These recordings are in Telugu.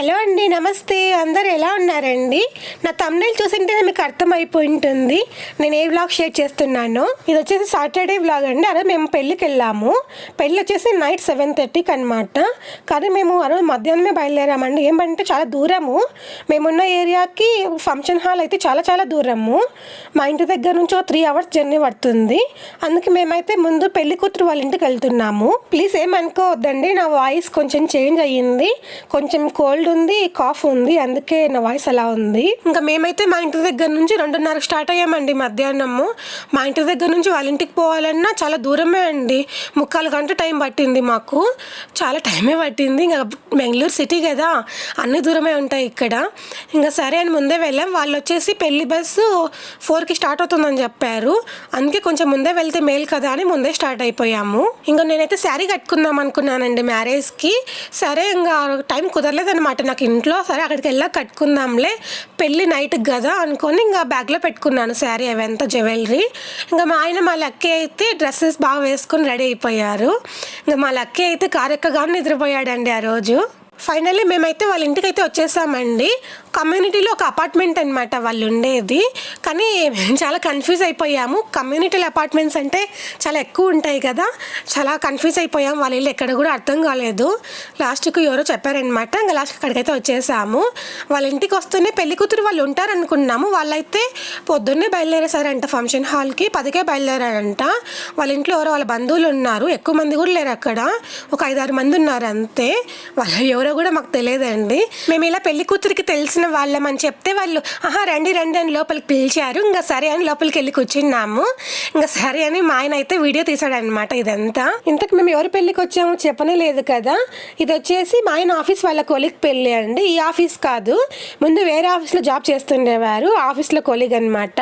హలో అండి నమస్తే. అందరు ఎలా ఉన్నారండి? నా తమ్నైల్ చూసింటేనే మీకు అర్థమైపోయి ఉంటుంది నేను ఏ వ్లాగ్ షేర్ చేస్తున్నాను? ఇది వచ్చేసి సాటర్డే వ్లాగ్ అండి. అదే మేము పెళ్ళికి వెళ్ళాము. పెళ్ళి వచ్చేసి నైట్ సెవెన్ థర్టీకి అనమాట కానీ మేము ఆ రోజు మధ్యాహ్నమే బయలుదేరామండి. ఏమంటే చాలా దూరము. మేమున్న ఏరియాకి ఫంక్షన్ హాల్ అయితే చాలా చాలా దూరము. మా ఇంటి దగ్గర నుంచి ఒక త్రీ అవర్స్ జర్నీ పడుతుంది. అందుకే మేమైతే ముందు పెళ్ళి కూతురు వాళ్ళ ఇంటికి వెళ్తున్నాము. ప్లీజ్ ఏమనుకోవద్దండి. నా వాయిస్ కొంచెం చేంజ్ అయ్యింది. కొంచెం కోల్డ్ ఉంది కాఫ్ ఉంది అందుకే నా వాయిస్ అలా ఉంది. ఇంకా మేమైతే మా ఇంటి దగ్గర నుంచి రెండున్నరకు స్టార్ట్ అయ్యామండి మధ్యాహ్నము. మా ఇంటి దగ్గర నుంచి వాళ్ళ ఇంటికి పోవాలన్నా చాలా దూరమే అండి. ముక్కాలు గంట టైం పట్టింది మాకు. చాలా టైమే పట్టింది. ఇంకా బెంగళూరు సిటీ కదా అన్ని దూరమే ఉంటాయి ఇక్కడ. ఇంకా సరే అని ముందే వెళ్ళాం. వాళ్ళు వచ్చేసి పెళ్ళి బస్సు ఫోర్కి స్టార్ట్ అవుతుందని చెప్పారు. అందుకే కొంచెం ముందే వెళ్తే మేలు కదా అని ముందే స్టార్ట్ అయిపోయాము. ఇంకా నేనైతే శారీ కట్టుకుందాం అనుకున్నానండి మ్యారేజ్కి. సరే ఇంకా టైం అనమాట. నాకు ఇంట్లో సరే అక్కడికి వెళ్ళా కట్టుకుందాంలే పెళ్ళి నైట్ కదా అనుకొని ఇంకా బ్యాగ్లో పెట్టుకున్నాను శారీ అవంతా జ్యువెలరీ ఇంకా మా ఆయన మా లక్కీ అయితే డ్రెస్సెస్ బాగా వేసుకొని రెడీ అయిపోయారు. ఇంకా మా లక్కీ అయితే కారెక్కగానే నిద్రపోయాడండి ఆ రోజు. ఫైనల్లీ మేమైతే వాళ్ళ ఇంటికి అయితే వచ్చేసామండి. కమ్యూనిటీలో ఒక అపార్ట్మెంట్ అనమాట వాళ్ళు ఉండేది. కానీ చాలా కన్ఫ్యూజ్ అయిపోయాము. కమ్యూనిటీల అపార్ట్మెంట్స్ అంటే చాలా ఎక్కువ ఉంటాయి కదా. చాలా కన్ఫ్యూజ్ అయిపోయాం. వాళ్ళ ఇల్లు ఎక్కడ కూడా అర్థం కాలేదు. లాస్ట్కు ఎవరో చెప్పారనమాట ఇంకా లాస్ట్ అక్కడికైతే వచ్చేసాము. వాళ్ళ ఇంటికి వస్తూనే పెళ్ళి కూతురు వాళ్ళు ఉంటారనుకున్నాము. వాళ్ళైతే పొద్దున్నే బయలుదేరేసారంట ఫంక్షన్ హాల్కి. పదికే బయలుదేరారంట. వాళ్ళ ఇంట్లో ఎవరో వాళ్ళ బంధువులు ఉన్నారు. ఎక్కువ మంది కూడా లేరు అక్కడ. ఒక ఐదారు మంది ఉన్నారు అంతే. వాళ్ళ ఎవరో కూడా మాకు తెలియదండి. మేము ఇలా పెళ్ళి కూతురికి తెలిసిన వాళ్ళమని చెప్తే వాళ్ళు ఆహా రండి రండి అని లోపలికి పిలిచారు. ఇంకా సరే అని లోపలికి వెళ్ళి కూర్చున్నాము. ఇంకా సరే అని మా ఆయన అయితే వీడియో తీసాడనమాట ఇదంతా. ఇంతకు మేము ఎవరి పెళ్ళికి వచ్చామో చెప్పనే లేదు కదా. ఇది వచ్చేసి మా ఆయన ఆఫీస్ వాళ్ళ కొలిక్ పెళ్ళి అండి. ఈ ఆఫీస్ కాదు. ముందు వేరే ఆఫీస్లో జాబ్ చేస్తుండేవారు. ఆఫీస్లో కొలిగ్ అనమాట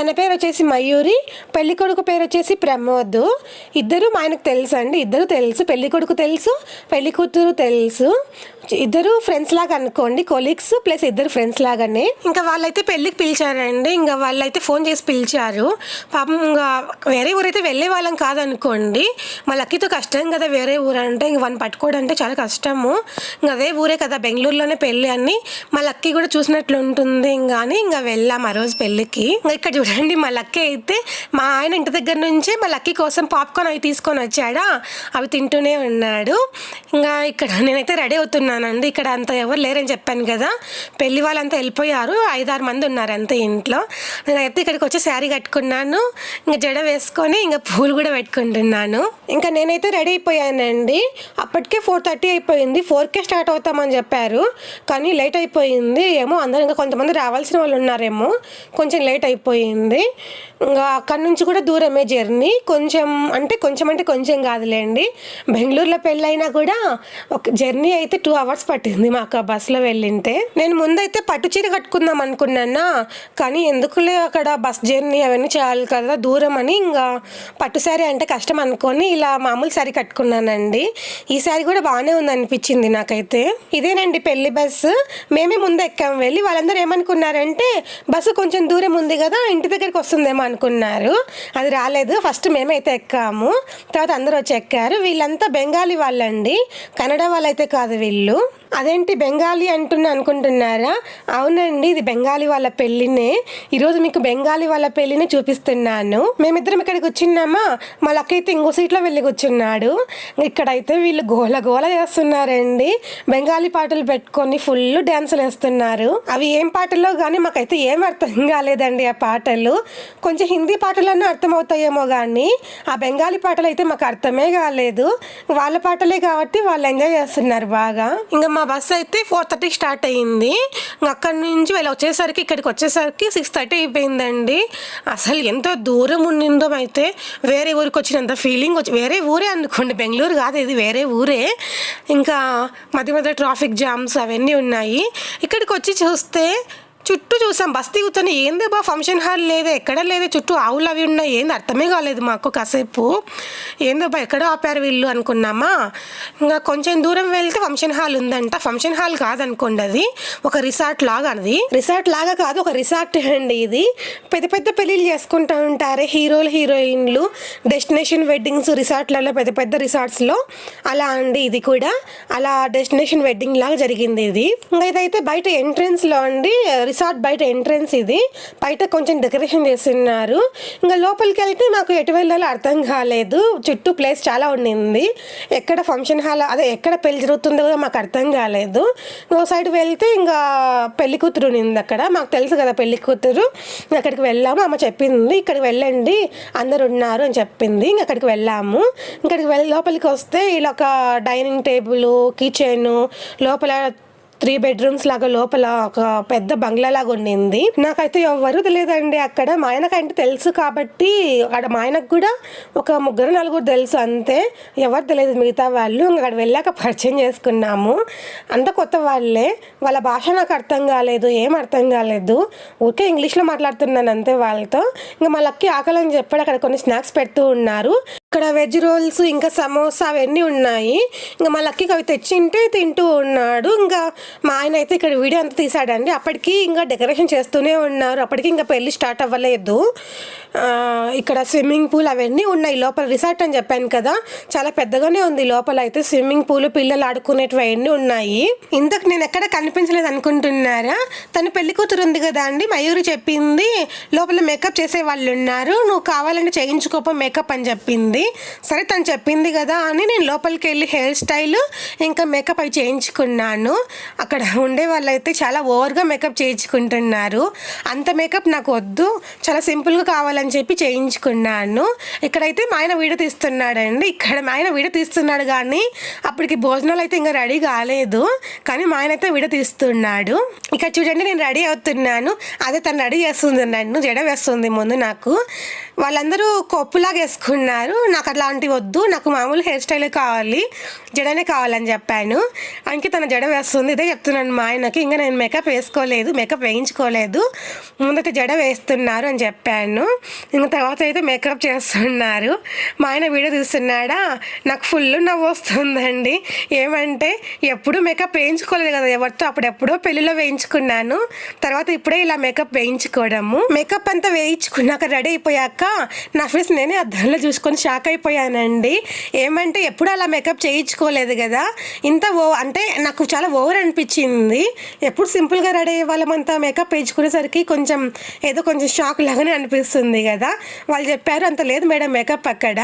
తన పేరు వచ్చేసి మయూరి పెళ్ళి కొడుకు పేరు వచ్చేసి ప్రమోద్. ఇద్దరు మా ఆయనకు తెలుసు అండి ఇద్దరు తెలుసు. పెళ్ళి కొడుకు తెలుసు పెళ్ళి కూతురు తెలుసు. ఇద్దరు ఫ్రెండ్స్ లాగా అనుకోండి కొలీగ్స్ ప్లస్ ఇద్దరు ఫ్రెండ్స్ లాగానే. ఇంకా వాళ్ళైతే పెళ్ళికి పిలిచారండి ఇంకా వాళ్ళైతే ఫోన్ చేసి పిలిచారు. పాపం ఇంకా వేరే ఊరైతే వెళ్ళే వాళ్ళం కాదనుకోండి మా లక్కీతో కష్టం కదా వేరే ఊరు అంటే ఇంక వాళ్ళని పట్టుకోవడం అంటే చాలా కష్టము. ఇంకా అదే ఊరే కదా బెంగళూరులోనే పెళ్ళి అని మా లక్కీ కూడా చూసినట్లు ఉంటుంది ఇంకా అని ఇంకా వెళ్ళాం ఆ రోజు పెళ్ళికి. ఇంకా ఇక్కడ చూడండి మా లక్కీ అయితే మా ఆయన ఇంటి దగ్గర నుంచే మా లక్కీ కోసం పాప్కార్న్ అవి తీసుకొని వచ్చాడా అవి తింటూనే ఉన్నాడు. ఇంకా ఇక్కడ నేనైతే రెడీ అవుతున్నాను అవుతున్నానండి ఇక్కడ అంత ఎవరు లేరని చెప్పాను కదా. పెళ్ళి వాళ్ళంతా వెళ్ళిపోయారు. ఐదారు మంది ఉన్నారు అంతే ఇంట్లో. నేనైతే ఇక్కడికి వచ్చి శారీ కట్టుకున్నాను. ఇంకా జడ వేసుకొని ఇంకా పూలు కూడా పెట్టుకుంటున్నాను. ఇంకా నేనైతే రెడీ అయిపోయానండి. అప్పటికే ఫోర్ థర్టీ అయిపోయింది. ఫోర్కే స్టార్ట్ అవుతామని చెప్పారు. కానీ లేట్ అయిపోయింది. ఏమో అందరూ ఇంకా కొంతమంది రావాల్సిన వాళ్ళు ఉన్నారేమో. కొంచెం లేట్ అయిపోయింది. ఇంకా అక్కడి నుంచి కూడా దూరమే జర్నీ. కొంచెం అంటే కొంచెం అంటే కొంచెం కాదులేండి. బెంగళూరులో పెళ్ళైనా కూడా ఒక జర్నీ అయితే టూ అవర్స్ పట్టింది మాకు ఆ బస్సులో వెళ్ళింటే. నేను ముందైతే పట్టు చీర కట్టుకుందాం అనుకున్నానా కానీ ఎందుకులే అక్కడ బస్ జర్నీ అవన్నీ చేయాలి కదా దూరం అని ఇంకా పట్టు శారీ అంటే కష్టం అనుకొని ఇలా మామూలు శారీ కట్టుకున్నానండి. ఈ శారీ కూడా బాగానే ఉంది అనిపించింది నాకైతే. ఇదేనండి పెళ్ళి బస్సు. మేమే ముందు ఎక్కాము వెళ్ళి వాళ్ళందరూ ఏమనుకున్నారంటే బస్సు కొంచెం దూరం ఉంది కదా ఇంటి దగ్గరికి వస్తుందేమో అనుకున్నారు. అది రాలేదు. ఫస్ట్ మేమైతే ఎక్కాము. తర్వాత అందరూ వచ్చి ఎక్కారు. వీళ్ళంతా బెంగాలీ వాళ్ళండి. కన్నడ వాళ్ళైతే కాదు వీళ్ళు. Halo. అదేంటి బెంగాలీ అంటున్నా అనుకుంటున్నారా? అవునండి ఇది బెంగాలీ వాళ్ళ పెళ్ళినే. ఈరోజు మీకు బెంగాలీ వాళ్ళ పెళ్ళిని చూపిస్తున్నాను. మేమిద్దరం ఇక్కడికి కూర్చున్నామా మా ఇంకో సీట్లో వెళ్ళి కూర్చున్నాడు. ఇక్కడైతే వీళ్ళు గోల గోల చేస్తున్నారండి. బెంగాలీ పాటలు పెట్టుకొని ఫుల్ డ్యాన్సులు వేస్తున్నారు. అవి ఏం పాటల్లో కానీ మాకైతే ఏం అర్థం కాలేదండి ఆ పాటలు. కొంచెం హిందీ పాటలన్నా అర్థమవుతాయేమో కానీ ఆ బెంగాలీ పాటలు అయితే మాకు అర్థమే కాలేదు. వాళ్ళ పాటలే కాబట్టి వాళ్ళు ఎంజాయ్ చేస్తున్నారు బాగా. ఇంకా మా బస్సు అయితే ఫోర్ థర్టీకి స్టార్ట్ అయ్యింది. అక్కడి నుంచి వీళ్ళు వచ్చేసరికి ఇక్కడికి వచ్చేసరికి సిక్స్ థర్టీ అయిపోయిందండి. అసలు ఎంత దూరం ఉండిందో అయితే వేరే ఊరికి వచ్చినంత ఫీలింగ్ వచ్చి వేరే ఊరే అనుకోండి. బెంగళూరు కాదు ఇది వేరే ఊరే. ఇంకా మధ్య మధ్య ట్రాఫిక్ జామ్స్ అవన్నీ ఉన్నాయి. ఇక్కడికి వచ్చి చూస్తే చుట్టూ చూసాం. బస్ దిగుతాను ఏందే బా ఫంక్షన్ హాల్ లేదా ఎక్కడ లేదు చుట్టూ ఆవులు అవి ఉన్నాయి. ఏంది అర్థమే కాలేదు మాకు కాసేపు. ఏందో బా ఎక్కడ ఆపారు వీళ్ళు అనుకున్నామా? ఇంకా కొంచెం దూరం వెళ్తే ఫంక్షన్ హాల్ ఉందంట. ఫంక్షన్ హాల్ కాదనుకోండి అది. ఒక రిసార్ట్ లాగా అది. రిసార్ట్ లాగా కాదు ఒక రిసార్ట్ అండి ఇది. పెద్ద పెద్ద పెళ్ళిళ్ళు చేసుకుంటూ ఉంటారు హీరోలు హీరోయిన్లు. డెస్టినేషన్ వెడ్డింగ్స్ రిసార్ట్లలో పెద్ద పెద్ద రిసార్ట్స్లో. అలా అండి ఇది కూడా. అలా డెస్టినేషన్ వెడ్డింగ్ లాగా జరిగింది ఇది. ఇంకా ఇదైతే బయట ఎంట్రన్స్లో అండి రిసార్ట్ బయట ఎంట్రన్స్ ఇది. బయట కొంచెం డెకరేషన్ చేస్తున్నారు. ఇంకా లోపలికి వెళ్తే నాకు ఎటు వెళ్ళాలో అర్థం కాలేదు. చుట్టూ ప్లేస్ చాలా ఉండింది. ఎక్కడ ఫంక్షన్ హాల్ అదే ఎక్కడ పెళ్ళి జరుగుతుందో కూడా మాకు అర్థం కాలేదు. ఓ సైడ్ వెళ్తే ఇంకా పెళ్ళి కూతురు ఉంది అక్కడ. మాకు తెలుసు కదా పెళ్ళి కూతురు. అక్కడికి వెళ్ళాము. అమ్మ చెప్పింది ఇక్కడికి వెళ్ళండి అందరు ఉన్నారు అని చెప్పింది. ఇంకా అక్కడికి వెళ్ళాము. ఇక్కడికి వెళ్ళి లోపలికి వస్తే ఇలా ఒక డైనింగ్ టేబుల్ కిచెన్ లోపల త్రీ బెడ్రూమ్స్ లాగా లోపల ఒక పెద్ద బంగ్లా లాగా ఉండింది నాకైతే ఎవరు తెలియదండి అక్కడ. మా ఆయనకంటే తెలుసు కాబట్టి అక్కడ మా ఆయనకు కూడా ఒక ముగ్గురు నలుగురు తెలుసు అంతే. ఎవరు తెలియదు మిగతా వాళ్ళు. ఇంకా అక్కడ వెళ్ళాక పరిచయం చేసుకున్నాము. అంత కొత్త వాళ్ళే. వాళ్ళ భాష నాకు అర్థం కాలేదు ఏం అర్థం కాలేదు. ఊరికే ఇంగ్లీష్లో మాట్లాడుతున్నాను అంతే వాళ్ళతో. ఇంకా మా లక్కి ఆకలి అని చెప్పాడు. అక్కడ కొన్ని స్నాక్స్ పెడుతూ ఉన్నారు. ఇక్కడ వెజ్ రోల్స్ ఇంకా సమోసా అవన్నీ ఉన్నాయి. ఇంకా మా లక్కీకి అవి తెచ్చింటే తింటూ ఉన్నాడు. ఇంకా మా ఆయన అయితే ఇక్కడ వీడియో అంతా తీసాడండి అప్పటికి ఇంకా డెకరేషన్ చేస్తూనే ఉన్నారు. అప్పటికి ఇంకా పెళ్ళి స్టార్ట్ అవ్వలేదు. ఇక్కడ స్విమ్మింగ్ పూల్ అవన్నీ ఉన్నాయి. లోపల రిసార్ట్ అని చెప్పాను కదా. చాలా పెద్దగానే ఉంది. లోపల అయితే స్విమ్మింగ్ పూల్ పిల్లలు ఆడుకునేటివి అవన్నీ ఉన్నాయి. ఇంతకు నేను ఎక్కడ కనిపించలేదు అనుకుంటున్నారా? తను పెళ్ళి కూతురు ఉంది కదా అండి. మయూరి చెప్పింది. లోపల మేకప్ చేసే వాళ్ళు ఉన్నారు. నువ్వు కావాలంటే చేయించుకోపో మేకప్ అని చెప్పింది. సరే తను చెప్పింది కదా అని నేను లోపలికి వెళ్ళి హెయిర్ స్టైల్ ఇంకా మేకప్ అవి చేయించుకున్నాను. అక్కడ ఉండే వాళ్ళైతే చాలా ఓవర్గా మేకప్ చేయించుకుంటున్నారు. అంత మేకప్ నాకు వద్దు చాలా సింపుల్గా కావాలని చెప్పి చేయించుకున్నాను. ఇక్కడైతే మా ఆయన వీడియో తీస్తున్నాడండి. ఇక్కడ మా ఆయన వీడియో తీస్తున్నాడు కానీ అప్పటికి భోజనాలు అయితే ఇంకా రెడీ కాలేదు. కానీ మా ఆయన అయితే వీడియో తీస్తున్నాడు. ఇక్కడ చూడండి నేను రెడీ అవుతున్నాను. అదే తను రెడీ చేస్తుంది నన్ను జడ వేస్తుంది ముందు నాకు. వాళ్ళందరూ కొప్పులాగా వేసుకున్నారు. నాకు అట్లాంటివి వద్దు నాకు మామూలు హెయిర్ స్టైల్ కావాలి జడనే కావాలని చెప్పాను. అందుకే తన జడ వేస్తుంది ఇదే చెప్తున్నాను మా ఆయనకి. ఇంకా నేను మేకప్ వేసుకోలేదు మేకప్ వేయించుకోలేదు. ముందైతే జడ వేస్తున్నారు అని చెప్పాను. ఇంకా తర్వాత అయితే మేకప్ చేస్తున్నారు. మా ఆయన వీడియో తీస్తున్నాడా? నాకు ఫుల్ నవ్వు వస్తుందండి. ఏమంటే ఎప్పుడు మేకప్ వేయించుకోలేదు కదా ఎవరితో? అప్పుడెప్పుడో పెళ్ళిలో వేయించుకున్నాను. తర్వాత ఇప్పుడే ఇలా మేకప్ వేయించుకోవడము. మేకప్ అంతా వేయించుకున్నాక రెడీ అయిపోయాక నా ఫేస్ నేనే అద్దంలో చూసుకొని షాక్ అయిపోయానండి. ఏమంటే ఎప్పుడు అలా మేకప్ చేయించుకోలేదు కదా. ఇంత ఓ అంటే నాకు చాలా ఓవర్ అనిపించింది. ఎప్పుడు సింపుల్గా రెడీ అయ్యే వాళ్ళమంతా మేకప్ వేయించుకునేసరికి కొంచెం ఏదో కొంచెం షాక్ లాగానే అనిపిస్తుంది కదా. వాళ్ళు చెప్పారు అంత లేదు మేడం మేకప్ అక్కడ.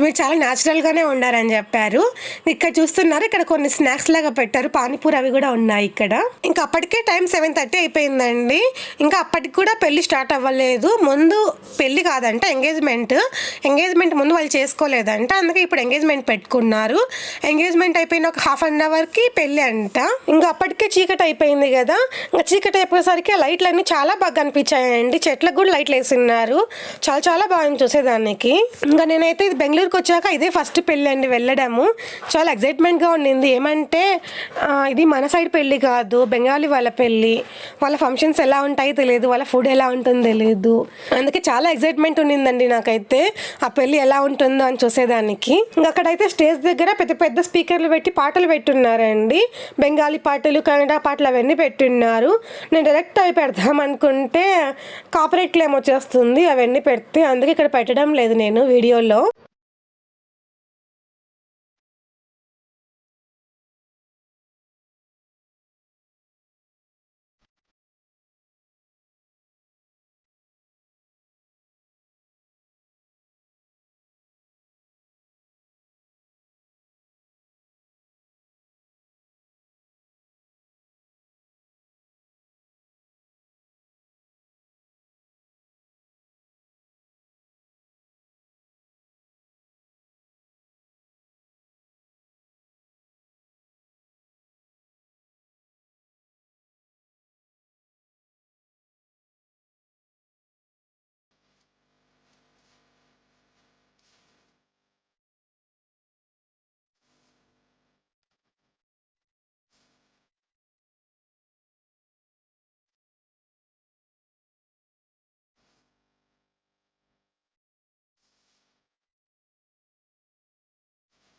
మీరు చాలా న్యాచురల్గానే ఉండారని చెప్పారు. ఇక్కడ చూస్తున్నారు ఇక్కడ కొన్ని స్నాక్స్ లాగా పెట్టారు. పానీపూరి అవి కూడా ఉన్నాయి ఇక్కడ. ఇంకా అప్పటికే టైం సెవెన్ థర్టీ అయిపోయిందండి. ఇంకా అప్పటికి కూడా పెళ్ళి స్టార్ట్ అవ్వలేదు. ముందు పెళ్ళి కాదంట ఎంగేజ్మెంట్. ఎంగేజ్మెంట్ ముందు వాళ్ళు చేసుకోలేదంట. అందుకే ఇప్పుడు ఎంగేజ్మెంట్ పెట్టుకున్నారు. ఎంగేజ్మెంట్ అయిపోయిన ఒక హాఫ్ అన్ అవర్కి పెళ్ళి అంట. ఇంకా అప్పటికే చీకటి అయిపోయింది కదా. ఇంకా చీకటి అయిపోయేసరికి ఆ లైట్లు అన్నీ చాలా బాగా కనిపించాయండి. చెట్లకు కూడా లైట్లు వేసిన్నారు. చాలా చాలా బాగుంది చూసేదానికి. ఇంకా నేనైతే ఇది బెంగళూరుకి వచ్చాక ఇదే ఫస్ట్ పెళ్ళి అండి వెళ్ళడము. చాలా ఎగ్జైట్మెంట్గా ఉండింది. ఏమంటే ఇది మన సైడ్ పెళ్ళి కాదు. బెంగాలీ వాళ్ళ పెళ్ళి. వాళ్ళ ఫంక్షన్స్ ఎలా ఉంటాయో తెలియదు. వాళ్ళ ఫుడ్ ఎలా ఉంటుందో తెలియదు. అందుకే చాలా ఎగ్జైట్మెంట్ ఉండిందండి నాకైతే. ఆ పెళ్ళి ఎలా ఉంటుందో అని చూసేదానికి. ఇంకా అక్కడైతే స్టేజ్ దగ్గర పెద్ద పెద్ద స్పీకర్లు పెట్టి పాటలు పెట్టున్నారండి. బెంగాలీ పాటలు కన్నడ పాటలు అవన్నీ పెట్టున్నారు. నేను డైరెక్ట్ అవి పెడదాం అనుకుంటే కాపరేట్ క్లెయిమ్ వచ్చేస్తుంది. అవన్నీ పెడితే అందుకే ఇక్కడ పెట్టడం లేదు నేను వీడియోలో.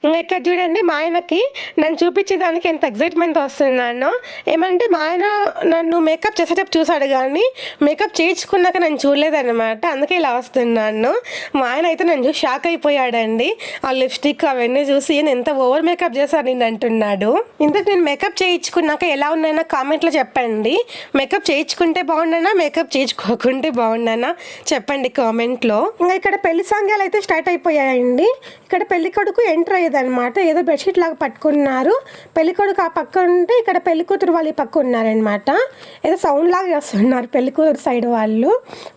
ఇక్కడ చూడండి మా ఆయనకి నన్ను చూపించేదానికి ఎంత ఎగ్జైట్మెంట్ వస్తున్నాను ఏమంటే మా ఆయన నన్ను మేకప్ చేసేటప్పుడు చూసాడు కానీ మేకప్ చేయించుకున్నాక నన్ను చూడలేదన్నమాట. అందుకే ఇలా వస్తున్నాను మా ఆయన అయితే నన్ను చూసి షాక్ అయిపోయాడండి. ఆ లిప్స్టిక్ అవన్నీ చూసి ఎంత ఓవర్ మేకప్ చేశాను నేను అంటున్నాడు. ఇంతకు నేను మేకప్ చేయించుకున్నాక ఎలా ఉన్నానో కామెంట్లో చెప్పండి. మేకప్ చేయించుకుంటే బాగున్నానా మేకప్ చేయించుకోకుంటే బాగున్నానా చెప్పండి కామెంట్లో ఇంకా ఇక్కడ పెళ్ళి సంఘాలు అయితే స్టార్ట్ అయిపోయాయండి. ఇక్కడ పెళ్ళి కొడుకు ఎంటర్ అయ్యేదనమాట ఏదో బెడ్షీట్ లాగా పట్టుకున్నారు. పెళ్ళి కొడుకు ఆ పక్క ఉంటే ఇక్కడ పెళ్ళి కూతురు వాళ్ళు ఈ పక్క ఉన్నారనమాట ఏదో సౌండ్ లాగా చేస్తున్నారు పెళ్ళి కూతురు సైడ్ వాళ్ళు.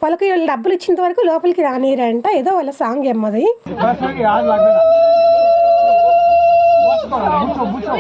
వాళ్ళకి వీళ్ళు డబ్బులు ఇచ్చేంత వరకు లోపలికి రానిరంట. ఏదో వాళ్ళ సాంగ్ ఏమది. Mucho.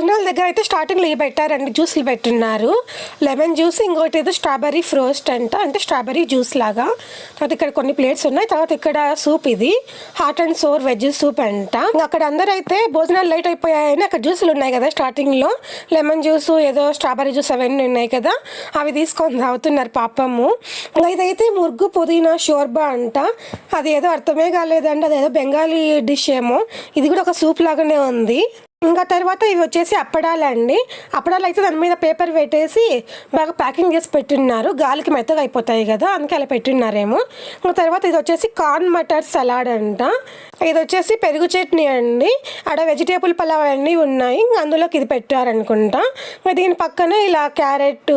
భోజనాల దగ్గర అయితే స్టార్టింగ్లో ఇవి పెట్టారండి? జ్యూస్లు పెట్టున్నారు. లెమన్ జ్యూస్ ఇంకోటి ఏదో స్ట్రాబెర్రీ ఫ్రోస్ట్ అంట. అంటే స్ట్రాబెర్రీ జ్యూస్ లాగా. తర్వాత ఇక్కడ కొన్ని ప్లేట్స్ ఉన్నాయి. తర్వాత ఇక్కడ సూప్ ఇది. Hot and sour veg soup అంట. అక్కడ అందరూ అయితే భోజనాలు లేట్ అయిపోయాయని అక్కడ జ్యూసులు ఉన్నాయి కదా స్టార్టింగ్లో లెమన్ జ్యూస్ ఏదో స్ట్రాబెర్రీ జ్యూస్ అవన్నీ ఉన్నాయి కదా. అవి తీసుకొని తాగుతున్నారు పాపము. ఇదైతే మురుగు పుదీనా షోర్బా అంట. అది ఏదో అర్థమే కాలేదండి. అది ఏదో బెంగాలీ డిష్ ఏమో. ఇది కూడా ఒక సూప్ లాగానే ఉంది. ఇంకా తర్వాత ఇవి వచ్చేసి అప్పడాలండి అప్పడాలు అయితే దాని మీద పేపర్ పెట్టేసి బాగా ప్యాకింగ్ చేసి పెట్టున్నారు. గాలికి మెత్తగా అయిపోతాయి కదా అందుకే అలా పెట్టున్నారేమో. ఇంకా తర్వాత ఇది వచ్చేసి కార్న్ మటర్ సలాడ్ అంట. ఇది వచ్చేసి పెరుగు చట్నీ అండి. ఆడ వెజిటేబుల్ పలావ్ అన్నీ ఉన్నాయి. ఇంకా అందులోకి ఇది పెట్టారనుకుంటా. ఇంకా దీని పక్కన ఇలా క్యారెట్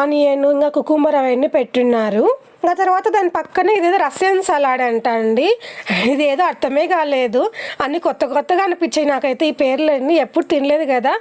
ఆనియన్ ఇంకా కుకుంబర్ అవన్నీ పెట్టున్నారు. ఇంకా తర్వాత దాని పక్కనే ఇదేదో రష్యన్ సలాడ్ అంట అండి. ఇది ఏదో అర్థమే కాలేదు. అన్ని కొత్త కొత్తగా అనిపించాయి నాకైతే ఈ పేర్లన్నీ. ఎప్పుడు తినలేదు కదా.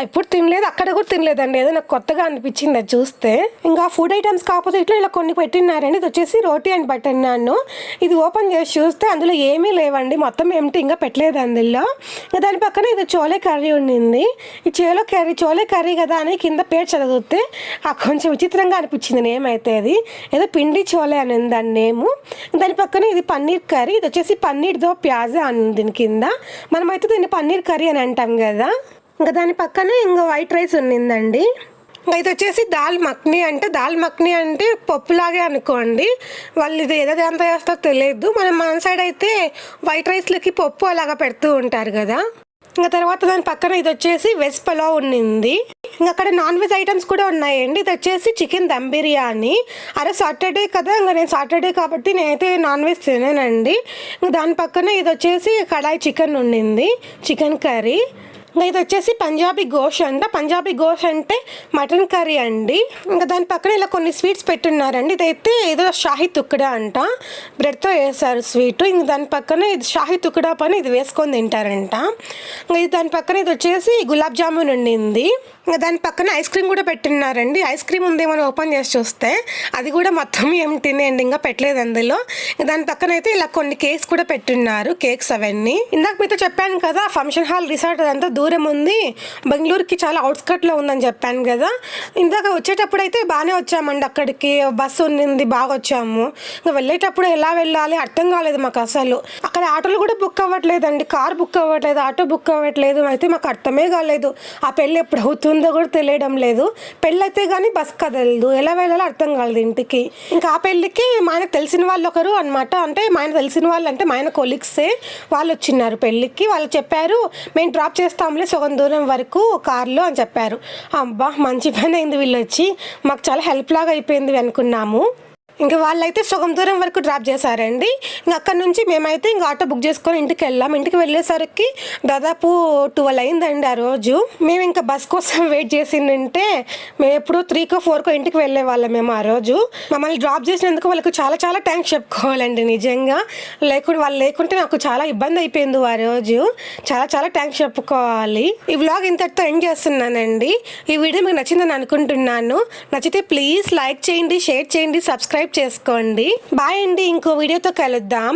ఎప్పుడు తినలేదు అక్కడ కూడా తినలేదండి. ఏదో నాకు కొత్తగా అనిపించింది అది చూస్తే. ఇంకా ఫుడ్ ఐటమ్స్ కాకపోతే ఇట్లా ఇలా కొన్ని పెట్టినారండి ఇది వచ్చేసి రోటీ అండ్ బటర్ నాన్ను. ఇది ఓపెన్ చేసి చూస్తే అందులో ఏమీ లేవండి. మొత్తం ఏమిటి ఇంకా పెట్టలేదు అందులో. ఇంకా దాని పక్కన ఇది చోలే కర్రీ ఉండింది. ఈ చేలో కర్రీ చోలే కర్రీ కదా అని కింద పేరు చదివితే ఆ కొంచెం విచిత్రంగా అనిపించింది నేమ్ అయితే అది. ఏదో పిండి చోలే అని ఉంది దాని నేము దాని పక్కన ఇది పన్నీర్ కర్రీ. ఇది వచ్చేసి పన్నీర్ దో ప్యాజా అని ఉంది దీని కింద. మనమైతే దీన్ని పన్నీర్ కర్రీ అని అంటాం కదా. ఇంకా దాని పక్కన ఇంకా వైట్ రైస్ ఉన్నిందండి. ఇంకా ఇది వచ్చేసి దాల్ మక్ని అంటే దాల్ మక్ని అంటే పప్పులాగే అనుకోండి. వాళ్ళు ఇది ఏదో ఎంత చేస్తారో తెలియదు. మనం మన సైడ్ అయితే వైట్ రైస్లకి పప్పు అలాగా పెడుతూ ఉంటారు కదా. ఇంకా తర్వాత దాని పక్కన ఇది వచ్చేసి వెజ్ పలావ్ ఉన్నింది. ఇంకా అక్కడ నాన్ వెజ్ ఐటమ్స్ కూడా ఉన్నాయండి. ఇది వచ్చేసి చికెన్ దమ్ బిర్యానీ. అరే సాటర్డే కదా. ఇంకా నేను సాటర్డే కాబట్టి నేనైతే నాన్ వెజ్ తినేనండి. ఇంకా దాని పక్కన ఇది వచ్చేసి కడాయి చికెన్ ఉండింది చికెన్ కర్రీ. ఇంకా ఇది వచ్చేసి పంజాబీ గోష్ అంట. పంజాబీ గోష్ అంటే మటన్ కర్రీ అండి. ఇంకా దాని పక్కన ఇలా కొన్ని స్వీట్స్ పెట్టున్నారండి. ఇదైతే ఏదో షాహీ తుక్కడా అంట. బ్రెడ్తో వేసారు స్వీట్. ఇంక దాని పక్కన ఇది షాహీ తుక్కడా పని ఇది వేసుకొని తింటారంట. ఇంకా ఇది దాని పక్కన ఇది వచ్చేసి గులాబ్ జామున్ ఉండింది. దాని పక్కన ఐస్ క్రీమ్ కూడా పెట్టున్నారండి. ఐస్ క్రీమ్ ఉందేమో ఓపెన్ చేసి చూస్తే అది కూడా మొత్తం ఏం తినేయండి ఇంకా పెట్టలేదు అందులో. ఇంకా దాని పక్కన అయితే ఇలా కొన్ని కేక్స్ కూడా పెట్టున్నారు కేక్స్ అవన్నీ. ఇందాక మీతో చెప్పాను కదా ఫంక్షన్ హాల్ రిసార్ట్ అదంతా దూరం ఉంది. బెంగళూరుకి చాలా అవుట్స్కట్లో ఉందని చెప్పాను కదా. ఇందాక వచ్చేటప్పుడు అయితే బాగానే వచ్చామండి అక్కడికి. బస్సు ఉంది బాగా వచ్చాము. ఇంకా వెళ్ళేటప్పుడు ఎలా వెళ్ళాలి అర్థం కాలేదు మాకు అసలు. అక్కడ ఆటోలు కూడా బుక్ అవ్వట్లేదండి. కార్ బుక్ అవ్వట్లేదు ఆటో బుక్ అవ్వట్లేదు. అయితే మాకు అర్థమే కాలేదు. ఆ పెళ్ళి ఎప్పుడు అవుతుంది? కూడా తెలియడం లేదు. పెళ్ళైతే కానీ బస్ కదలదు. ఎలా వెళ్ళాలో అర్థం కాలేదు ఇంటికి. ఇంకా ఆ పెళ్ళికి మా ఆయన తెలిసిన వాళ్ళు ఒకరు అనమాట అంటే మా ఆయన తెలిసిన వాళ్ళు అంటే మా ఆయన కొలీగ్సే వాళ్ళు వచ్చిన్నారు పెళ్ళికి. వాళ్ళు చెప్పారు మేము డ్రాప్ చేస్తాంలే సగం దూరం వరకు కార్లో అని చెప్పారు. అబ్బా మంచి పని అయింది వీళ్ళు వచ్చి మాకు చాలా హెల్ప్ లాగా అయిపోయింది అనుకున్నాము. ఇంకా వాళ్ళైతే సగం దూరం వరకు డ్రాప్ చేశారండి. ఇంకా అక్కడ నుంచి మేమైతే ఇంకా ఆటో బుక్ చేసుకొని ఇంటికి వెళ్ళాం. ఇంటికి వెళ్ళేసరికి దాదాపు ట్వెల్వ్ అయిందండి ఆ రోజు. మేము ఇంకా బస్ కోసం వెయిట్ చేసిందంటే మేము ఎప్పుడు త్రీకో ఫోర్కో ఇంటికి వెళ్ళే వాళ్ళం మేము ఆ రోజు. మమ్మల్ని డ్రాప్ చేసినందుకు వాళ్ళకు చాలా చాలా థ్యాంక్స్ చెప్పుకోవాలండి నిజంగా. లేకుంటే వాళ్ళు లేకుంటే నాకు చాలా ఇబ్బంది అయిపోయింది ఆ రోజు. చాలా చాలా థ్యాంక్స్ చెప్పుకోవాలి. ఈ వ్లాగ్ ఇంతటితో ఎండ్ చేస్తున్నానండి. ఈ వీడియో మీకు నచ్చిందని అనుకుంటున్నాను. నచ్చితే ప్లీజ్ లైక్ చేయండి షేర్ చేయండి సబ్స్క్రైబ్ సబ్స్క్రైబ్ చేసుకోండి. బాయ్ అండి ఇంకో వీడియోతో కలుద్దాం.